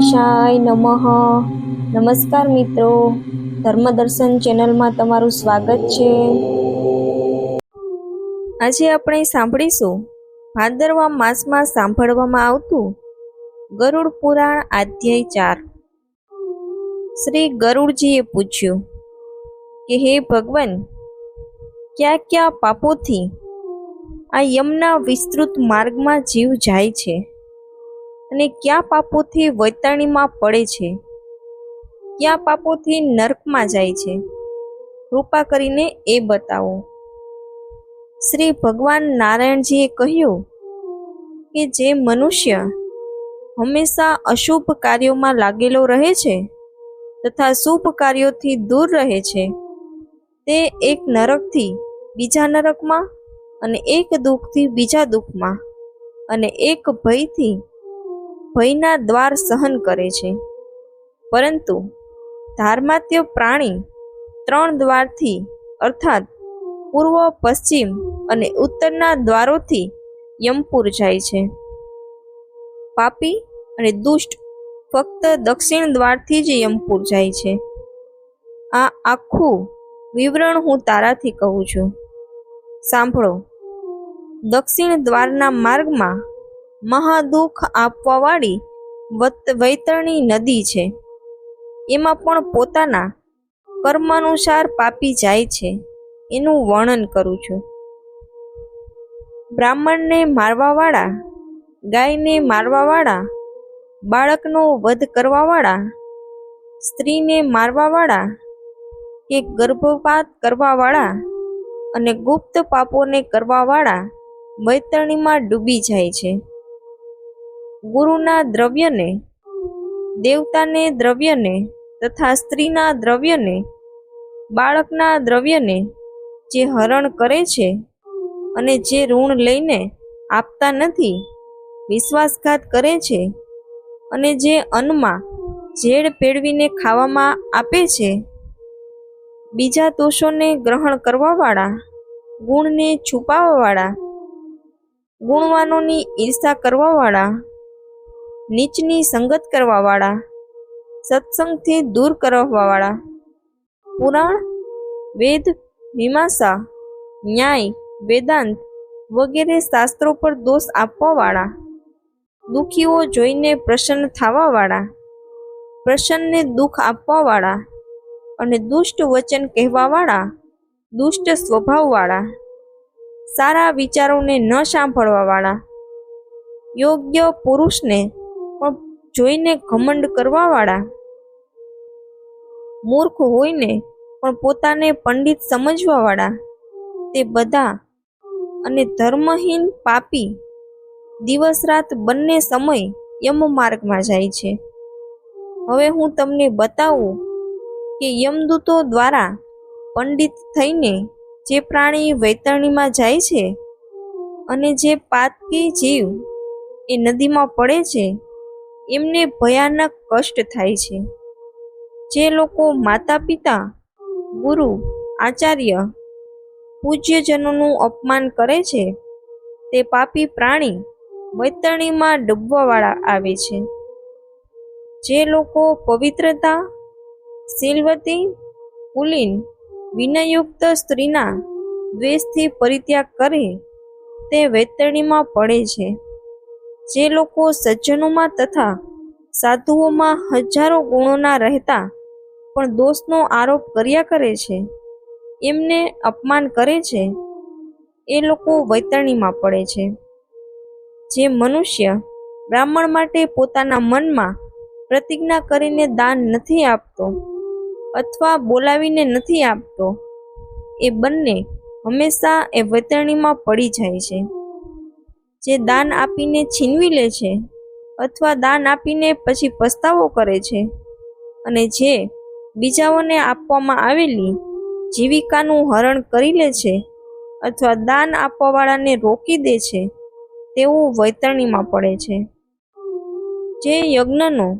ગણેશાય નમઃ. નમસ્કાર મિત્રો. ધર્મદર્શન ચેનલમાં તમારું સ્વાગત છે. આજે આપણે સાંભળીશું ભાદરવા માસમાં સાંભળવામાં આવતું ગરુડ પુરાણ આધ્યાય ચાર. શ્રી ગરુડજીએ પૂછ્યું, કે હે ભગવાન ક્યાં ક્યાં પાપોથી આ યમના વિસ્તૃત માર્ગમાં જીવ જાય છે? અને કયા પાપોથી વૈતરણીમાં પડે છે? કયા પાપોથી નર્કમાં જાય છે? કૃપા કરીને એ બતાવો. શ્રી ભગવાન નારાયણજીએ કહ્યું કે જે મનુષ્ય હંમેશા અશુભ કાર્યોમાં લાગેલો રહે છે તથા શુભ કાર્યોથી દૂર રહે છે, તે એક નરકથી બીજા નરકમાં અને એક દુઃખથી બીજા દુઃખમાં અને એક ભયથી ભયના દ્વાર સહન કરે છે. પરંતુ ધાર્માત્ય પ્રાણી ત્રણ દ્વારથી, અર્થાત પૂર્વ, પશ્ચિમ અને ઉત્તરના દ્વારોથી યમપુર જાય છે. પાપી અને દુષ્ટ ફક્ત દક્ષિણ દ્વારથી જ યમપુર જાય છે. આ આખું વિવરણ હું તારાથી કહું છું. સાંભળો. દક્ષિણ દ્વારના માર્ગમાં મહાદુઃખ આપવાવાળી વત- વૈતરણી નદી છે. એમાં પણ પોતાના કર્માનુસાર પાપી જાય છે. એનું વર્ણન કરું છું. બ્રાહ્મણને મારવાવાળા, ગાયને મારવાવાળા, બાળકનો વધ કરવાવાળા, સ્ત્રીને મારવાવાળા, કે ગર્ભપાત કરવાવાળા અને ગુપ્ત પાપોને કરવાવાળા વૈતરણીમાં ડૂબી જાય છે. ગુરુના દ્રવ્યને, દેવતાને દ્રવ્યને તથા સ્ત્રીના દ્રવ્યને, બાળકના દ્રવ્યને જે હરણ કરે છે અને જે ઋણ લઈને આપતા નથી, વિશ્વાસઘાત કરે છે અને જે અન્નમાં ઝેડ પેળવીને ખાવામાં આપે છે, બીજા દોષોને ગ્રહણ કરવાવાળા, ગુણને છુપાવવાવાળા, ગુણવાનોની ઈર્ષા કરવાવાળા નીચની સંગત કરવાવાળા, સત્સંગથી દૂર કરવાવાળા, પુરાણ, વેદ, મીમાંસા, ન્યાય, વેદાંત વગેરે શાસ્ત્રો પર દોષ આપવાવાળા, દુઃખીઓ જોઈને પ્રસન્ન થવાવાળા, પ્રસન્નને દુઃખ આપવાવાળા અને દુષ્ટ વચન કહેવાવાળા, દુષ્ટ સ્વભાવવાળા, સારા વિચારોને ન સાંભળવાવાળા, યોગ્ય પુરુષને જોઈને ઘમંડ કરવાવાળા મૂર્ખ હોઈને પણ પોતાને પંડિત સમજવાવાળા, તે બધા અને ધર્મહીન પાપી દિવસ રાત બંને સમય યમ માર્ગમાં જાય છે. હવે હું તમને બતાવું કે યમદૂતો દ્વારા પંડિત થઈને જે પ્રાણી વૈતરણીમાં જાય છે અને જે પાતકી જીવ એ નદીમાં પડે છે એમને ભયાનક કષ્ટ થાય છે. જે લોકો માતા પિતા ગુરુ, આચાર્ય, પૂજ્યજનોનું અપમાન કરે છે, તે પાપી પ્રાણી વૈતરણીમાં ડૂબવાવાળા આવે છે. જે લોકો પવિત્રતા, શીલવતી કુલીન વિનયુક્ત સ્ત્રીના દ્વેષથી પરિત્યાગ કરે, તે વૈતરણીમાં પડે છે. જે લોકો સજ્જનોમાં તથા સાધુઓમાં હજારો ગુણોના રહેતા, પણ દોષનો આરોપ કર્યા કરે છે, એમને અપમાન કરે છે, એ લોકો વૈતરણીમાં પડે છે. જે મનુષ્ય બ્રાહ્મણ માટે પોતાના મનમાં પ્રતિજ્ઞા કરીને દાન નથી આપતો અથવા બોલાવીને નથી આપતો, એ બંને હંમેશા એ વૈતરણીમાં પડી જાય છે. જે દાન આપીને છીનવી લે છે અથવા દાન આપીને પછી પસ્તાવો કરે છે. અને જે બીજાઓને આપવામાં આવેલી જીવિકાનું હરણ કરી લે છે અથવા દાન આપવાવાળાને રોકી દે છે, તેવું વૈતરણીમાં પડે છે. જે યજ્ઞનો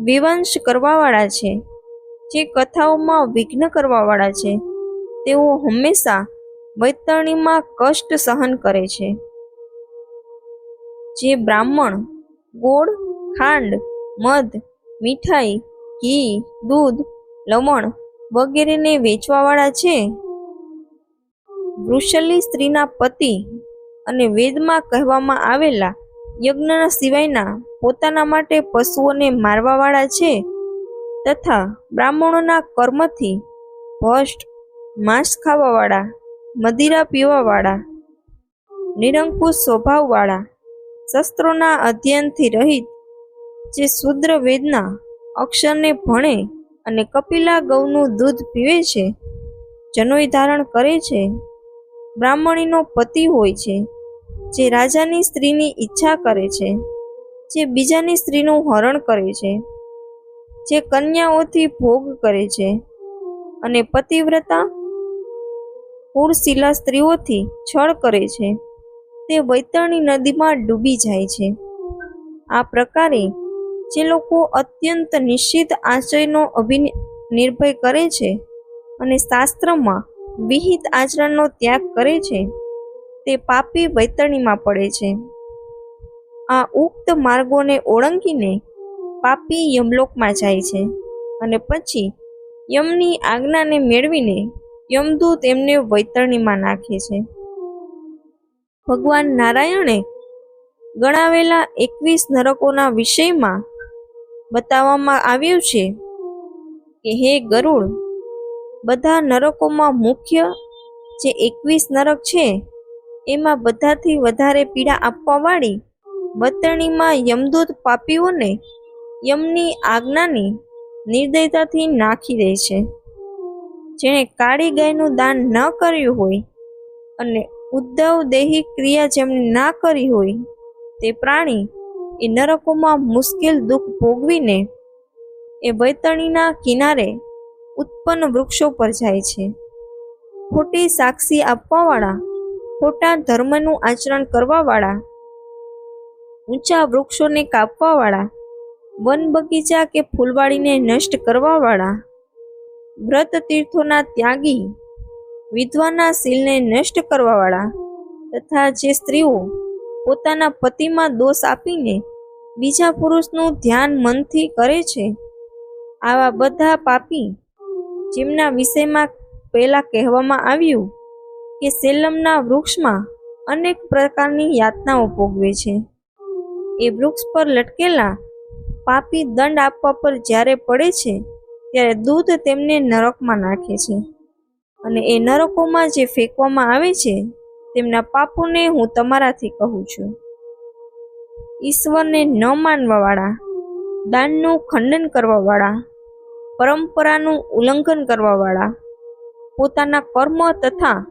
વિવંશ કરવાવાળા છે, જે કથાઓમાં વિઘ્ન કરવાવાળા છે, તેઓ હંમેશા વૈતરણીમાં કષ્ટ સહન કરે છે. જે બ્રાહ્મણ ગોળ, ખાંડ, મધ, મીઠાઈ, ઘી, દૂધ લવણ વગેરેને વેચવાવાળા છે. વૃષલી સ્ત્રીના પતિ અને વેદમાં કહેવામાં આવેલા યજ્ઞના સિવાયના પોતાના માટે પશુઓને મારવાવાળા છે તથા બ્રાહ્મણોના કર્મથી ભ્રષ્ટ માંસ ખાવાવાળા મદિરા પીવાવાળા, નિરંકુશ સ્વભાવવાળા, શસ્ત્રોના અધ્યયનથી રહિત, જે શુદ્ર વેદના, અક્ષરને ભણે અને કપિલા ગૌનું દૂધ પીવે છે, જનોઈ ધારણ કરે છે, બ્રાહ્મણીનો પતિ હોય છે, જે રાજાની સ્ત્રીની ઈચ્છા કરે છે, જે બીજાની સ્ત્રીનું હરણ કરે છે, જે કન્યાઓથી ભોગ કરે છે અને પતિવ્રતા કુળશીલા સ્ત્રીઓથી છળ કરે છે. તે વૈતરણી નદીમાં ડૂબી જાય છે. આ પ્રકારે જે લોકો અત્યંત નિશ્ચિત આશ્રયનો અભિન નિર્ભય કરે છે અને શાસ્ત્રમાં વિહિત આચરણનો ત્યાગ કરે છે, તે પાપી વૈતરણીમાં પડે છે. આ ઉક્ત માર્ગોને ઓળંગીને પાપી યમલોકમાં જાય છે અને પછી યમની આજ્ઞાને મેળવીને યમદૂત એમને વૈતરણીમાં નાખે છે. ભગવાન નારાયણે ગણાવેલા એકવીસ નરકોના વિષયમાં બતાવવામાં આવ્યું છે કે હે ગરુડ, બધા નરકોમાં મુખ્ય જે એકવીસ નરક છે, એમાં બધાથી વધારે પીડા આપવાવાળી વતરણીમાં યમદૂત પાપીઓને યમની આજ્ઞાની નિર્દયતાથી નાખી દે છે. જેણે કાળી ગાયનું દાન ન કર્યું હોય અને ઉદ્ધવ દેહી ક્રિયા જેમણે ના કરી હોય, તે પ્રાણી એ નરકોમાં મુશ્કેલ દુઃખ ભોગવીને એ વૈતણીના કિનારે ઉત્પન્ન વૃક્ષો પર જાય છે. ખોટી સાક્ષી આપવાવાળા, ખોટા ધર્મનું આચરણ કરવાવાળા, ઊંચા વૃક્ષોને કાપવાવાળા વન બગીચા કે ફૂલવાડીને નષ્ટ કરવાવાળા વ્રત તીર્થોના ત્યાગી વિધવાના શીલને નષ્ટ કરવાવાળા તથા જે સ્ત્રીઓ પોતાના પતિમાં દોષ આપીને બીજા પુરુષનું ધ્યાન મનથી કરે છે, આવા બધા પાપી જેમના વિષયમાં પહેલા કહેવામાં આવ્યું કે સેલમના વૃક્ષમાં અનેક પ્રકારની યાતનાઓ ભોગવે છે. એ વૃક્ષ પર લટકેલા પાપી દંડ આપવા પર જ્યારે પડે છે ત્યારે દૂધ તેમને નરકમાં નાખે છે. અને એ નરકોમાં જે ફેંકવામાં આવે છે, તેમના પાપોને હું તમારાથી કહું છું. ઈશ્વરને ન માનવાવાળા, દાનનું ખંડન કરવાવાળા, પરંપરાનું ઉલ્લંઘન કરવાવાળા, પોતાના કર્મ તથા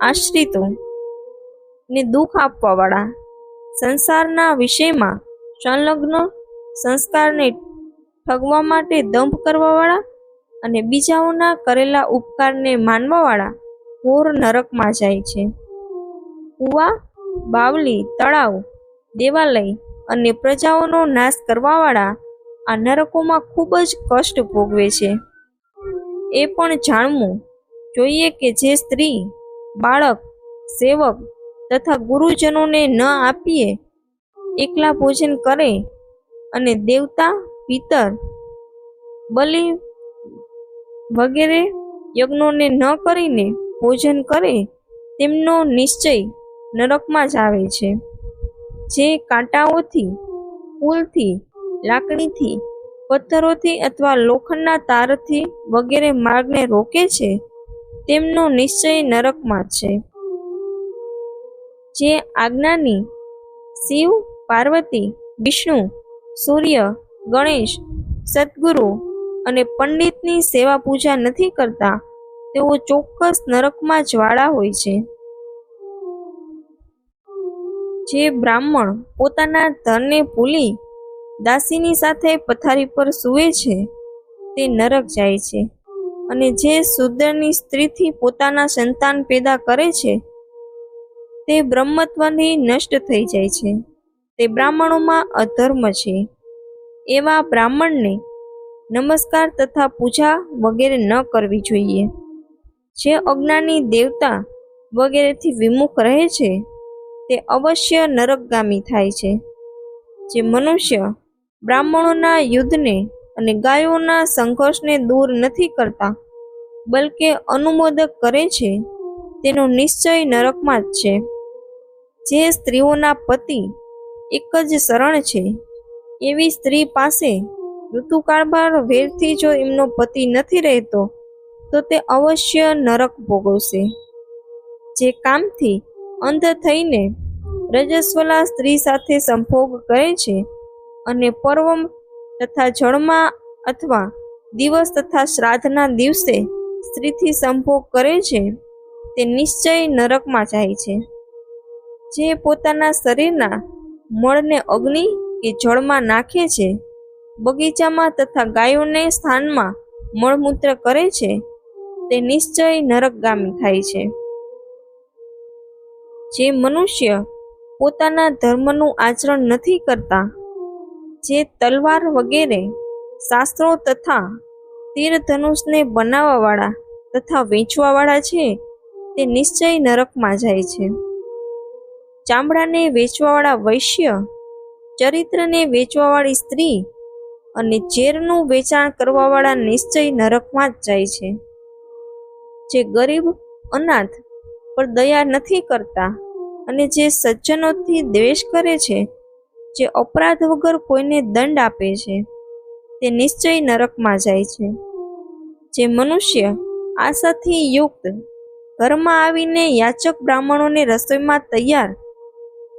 આશ્રિતો ને દુઃખ આપવાવાળા, સંસારના વિષયમાં સંલગ્ન સંસ્કારને ઠગવા માટે દંભ કરવાવાળા અને બીજાઓના કરેલા ઉપકારને માનવાવાળા ઘોર નરકમાં જાય છે. કુવા, બાવલી, તળાવ, દેવાલય અને પ્રજાઓનો નાશ કરવાવાળા આ નરકોમાં ખૂબ જ કષ્ટ ભોગવે છે. એ પણ જાણવું જોઈએ કે જે સ્ત્રી, બાળક, સેવક તથા ગુરુજનોને ન આપીએ, એકલા ભોજન કરે અને દેવતા પિતર બલિ વગેરે યજ્ઞોને ન કરીને ભોજન કરે તેમનો નિશ્ચય નરકમાં જ આવે છે. જે કાંટાઓથી, ફૂલથી, લાકડીથી, પથ્થરોથી અથવા લોખંડના તારથી વગેરે માર્ગને રોકે છે, તેમનો નિશ્ચય નરકમાં છે. જે આજ્ઞાની શિવ, પાર્વતી, વિષ્ણુ, સૂર્ય ગણેશ, સદગુરુ અને પંડિતની સેવા પૂજા નથી કરતા, તેઓ ચોક્કસ નરકમાં જ્વાળા હોય છે. જે બ્રાહ્મણ પોતાના ધનને ભૂલી દાસીની સાથે પથારી પર સૂવે છે, તે નરક જાય છે અને જે શૂદ્રની સ્ત્રીથી પોતાના સંતાન પેદા કરે છે, તે બ્રહ્મત્વથી નષ્ટ થઈ જાય છે. તે બ્રાહ્મણોમાં અધર્મ છે. એવા બ્રાહ્મણને નમસ્કાર તથા પૂજા વગેરે ન કરવી જોઈએ. જે અજ્ઞાની દેવતા વગેરેથી વિમુખ રહે છે, તે અવશ્ય નરકગામી થાય છે. જે મનુષ્ય બ્રાહ્મણોના યુદ્ધને અને ગાયોના સંઘર્ષને દૂર નથી કરતા, બલકે અનુમોદક કરે છે, તેનો નિશ્ચય નરકમાં જ છે. જે સ્ત્રીઓના પતિ એક જ શરણ છે એવી સ્ત્રી પાસે ઋતુકાળમાં વેરથી જો એમનો પતિ નથી રહેતો, તો તે અવશ્ય નરક ભોગવશે. જે કામથી અંધ થઈને રજસ્વલા સ્ત્રી સાથે સંભોગ કરે છે અને પર્વ તથા જળમાં અથવા દિવસ તથા શ્રાદ્ધના દિવસે સ્ત્રીથી સંભોગ કરે છે, તે નિશ્ચય નરકમાં જાય છે. જે પોતાના શરીરના મળને અગ્નિ કે જળમાં નાખે છે, બગીચામાં તથા ગાયોને સ્થાનમાં મળમૂત્ર કરે છે, તે નિશ્ચય નરકગામી થાય છે. જે મનુષ્ય પોતાના ધર્મનું આચરણ નથી કરતા, જે તલવાર વગેરે શાસ્ત્રો તથા તીરધનુષને બનાવવાવાળા તથા વેચવાવાળા છે, તે નિશ્ચય નરકમાં જાય છે. ચામડાને વેચવાવાળા વૈશ્ય ચરિત્રને વેચવાવાળી સ્ત્રી અને ઝેરનું વેચાણ કરવાવાળા નિશ્ચય નરકમાં જ જાય છે. જે ગરીબ, અનાથ, પર દયા નથી કરતા અને જે સજ્જનોથી દ્વેષ કરે છે, જે અપરાધ વગર કોઈને દંડ આપે છે, તે નિશ્ચય નરકમાં જાય છે. જે મનુષ્ય આશાથી યુક્ત, ઘરમાં આવીને યાચક બ્રાહ્મણોને રસોઈમાં તૈયાર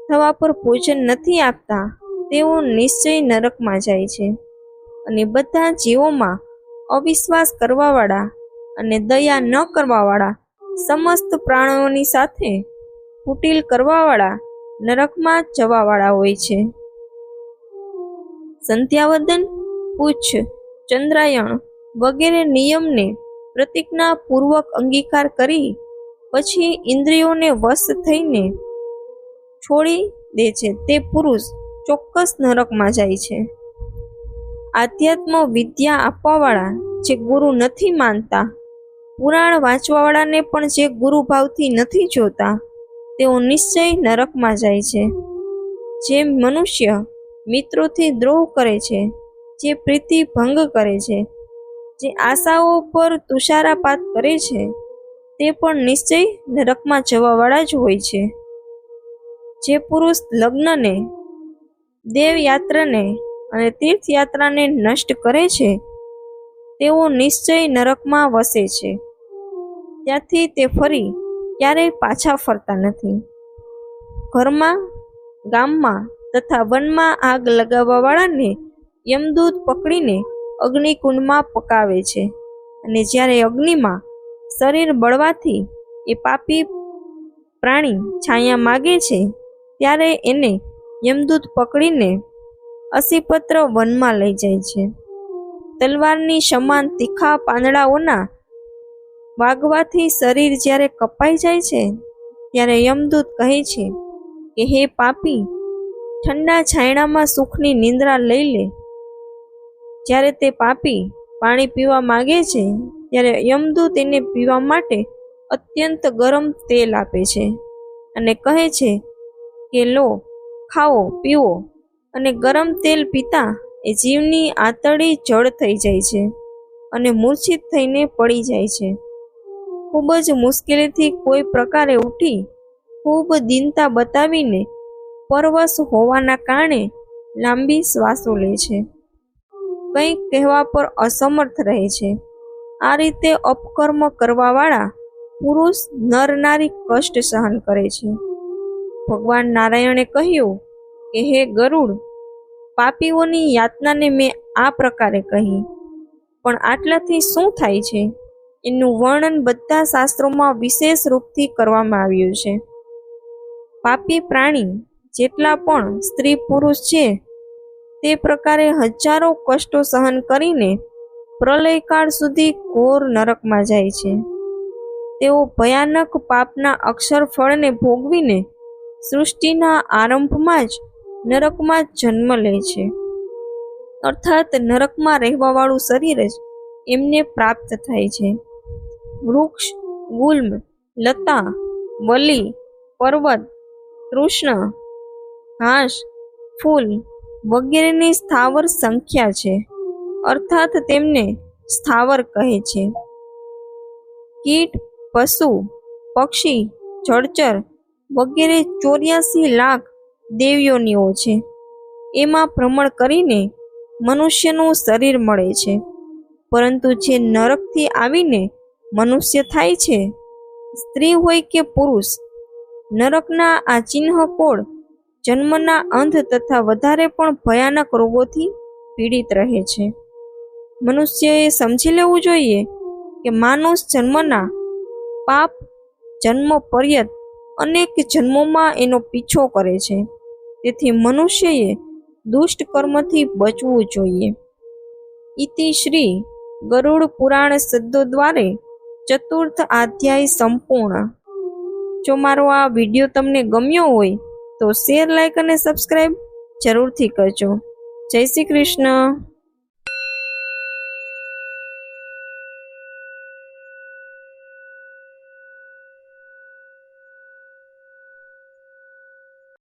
થવા પર ભોજન નથી આપતા તેઓ નિશ્ચય નરકમાં જાય છે અને બધા જીવોમાં અવિશ્વાસ કરવાવાળા અને દયા ન કરવાવાળા સમસ્ત પ્રાણીઓની સાથે કુટિલ કરવાવાળા નરકમાં જવાવાળા હોય છે. સંધ્યાવદન પૂછ ચંદ્રાયણ વગેરે નિયમને પ્રતિજ્ઞાપૂર્વક અંગીકાર કરી પછી ઇન્દ્રિયોને વશ થઈને છોડી દે છે. તે પુરુષ ચોક્કસ નરકમાં જાય છે. આધ્યાત્મ વિદ્યા આપવાવાળા જે ગુરુ નથી માનતા, પુરાણ વાંચવાવાળાને પણ જે ગુરુ ભાવથી નથી જોતા, તેઓ નિશ્ચય નરકમાં જાય છે. જે મનુષ્ય મિત્રોથી દ્રોહ કરે છે, જે પ્રીતિ ભંગ કરે છે, જે આશાઓ પર તુષારાપાત કરે છે, તે પણ નિશ્ચય નરકમાં જવાવાળા જ હોય છે. જે પુરુષ લગ્નને દેવયાત્રાને અને તીર્થયાત્રાને નષ્ટ કરે છે, તેઓ નિશ્ચય નરકમાં વસે છે. ત્યાંથી તે ફરી ક્યારેય પાછા ફરતા નથી. ઘરમાં, ગામમાં તથા વનમાં આગ લગાવવાવાળાને યમદૂત પકડીને અગ્નિકુંડમાં પકાવે છે અને જ્યારે અગ્નિમાં શરીર બળવાથી એ પાપી પ્રાણી છાયા માગે છે, ત્યારે એને યમદૂત પકડીને અસીપત્ર વનમાં લઈ જાય છે. તલવારની સમાન તીખા પાંદડાઓના વાગવાથી શરીર જ્યારે કપાઈ જાય છે, ત્યારે યમદૂત કહે છે કે, હે પાપી, ઠંડા છાયણામાં સુખની નિંદ્રા લઈ લે. જ્યારે તે પાપી પાણી પીવા માગે છે, ત્યારે યમદૂત એને પીવા માટે અત્યંત ગરમ તેલ આપે છે અને કહે છે કે, લો ખાઓ પીવો અને ગરમ તેલ પીતા એ જીવની આંતળી જળ થઈ જાય છે અને મૂર્છિત થઈને પડી જાય છે. ખૂબ જ મુશ્કેલીથી કોઈ પ્રકારે ઉઠી ખૂબ દિનતા બતાવીને પરવશ હોવાના કારણે લાંબી શ્વાસો લે છે. કંઈક કહેવા પર અસમર્થ રહે છે. આ રીતે અપકર્મ કરવાવાળા પુરુષ નર નારી કષ્ટ સહન કરે છે. ભગવાન નારાયણે કહ્યું, કે હે ગરુડ, પાપીઓની યાતનાને મેં આ પ્રકારે કહી. પણ આટલાથી શું થાય છે? એનું વર્ણન બધા શાસ્ત્રોમાં વિશેષ રૂપથી કરવામાં આવ્યું છે. પાપી પ્રાણી જેટલા પણ સ્ત્રી પુરુષ છે, તે પ્રકારે હજારો કષ્ટો સહન કરીને પ્રલયકાળ સુધી ઘોર નરકમાં જાય છે. તેઓ ભયાનક પાપના અક્ષર ફળને ભોગવીને સૃષ્ટિના આરંભમાં જ નરકમાં જન્મ લે છે. અર્થાત નરકમાં રહેવાવાળું શરીર જ એમને પ્રાપ્ત થાય છે. વૃક્ષ, ગુલ્મ, લતા, વલી, પર્વત, કૃષ્ણ, ઘાસ, ફૂલ વગેરેની સ્થાવર સંખ્યા છે. અર્થાત તેમને સ્થાવર કહે છે. કીટ, પશુ, પક્ષી, જળચર વગેરે ચોર્યાસી લાખ દેવીઓનીઓ છે. એમાં ભ્રમણ કરીને મનુષ્યનું શરીર મળે છે. પરંતુ જે નરકથી આવીને મનુષ્ય થાય છે, સ્ત્રી હોય કે પુરુષ, નરકના આ ચિહ્ન કોડ જન્મના અંધ તથા વધારે પણ ભયાનક રોગોથી પીડિત રહે છે. મનુષ્યએ સમજી લેવું જોઈએ કે માનુષ જન્મના પાપ જન્મ પર્યત અનેક જન્મોમાં એનો પીછો કરે છે. તેથી મનુષ્યએ દુષ્ટ કર્મથી બચવું જોઈએ. ઇતિ શ્રી ગરુડ પુરાણ શબ્દો દ્વારે ચતુર્થ અધ્યાય સંપૂર્ણ. જો મારો આ વીડિયો તમને ગમ્યો હોય, તો શેર લાઈક અને સબસ્ક્રાઈબ જરૂરથી કરજો. જય શ્રી કૃષ્ણ.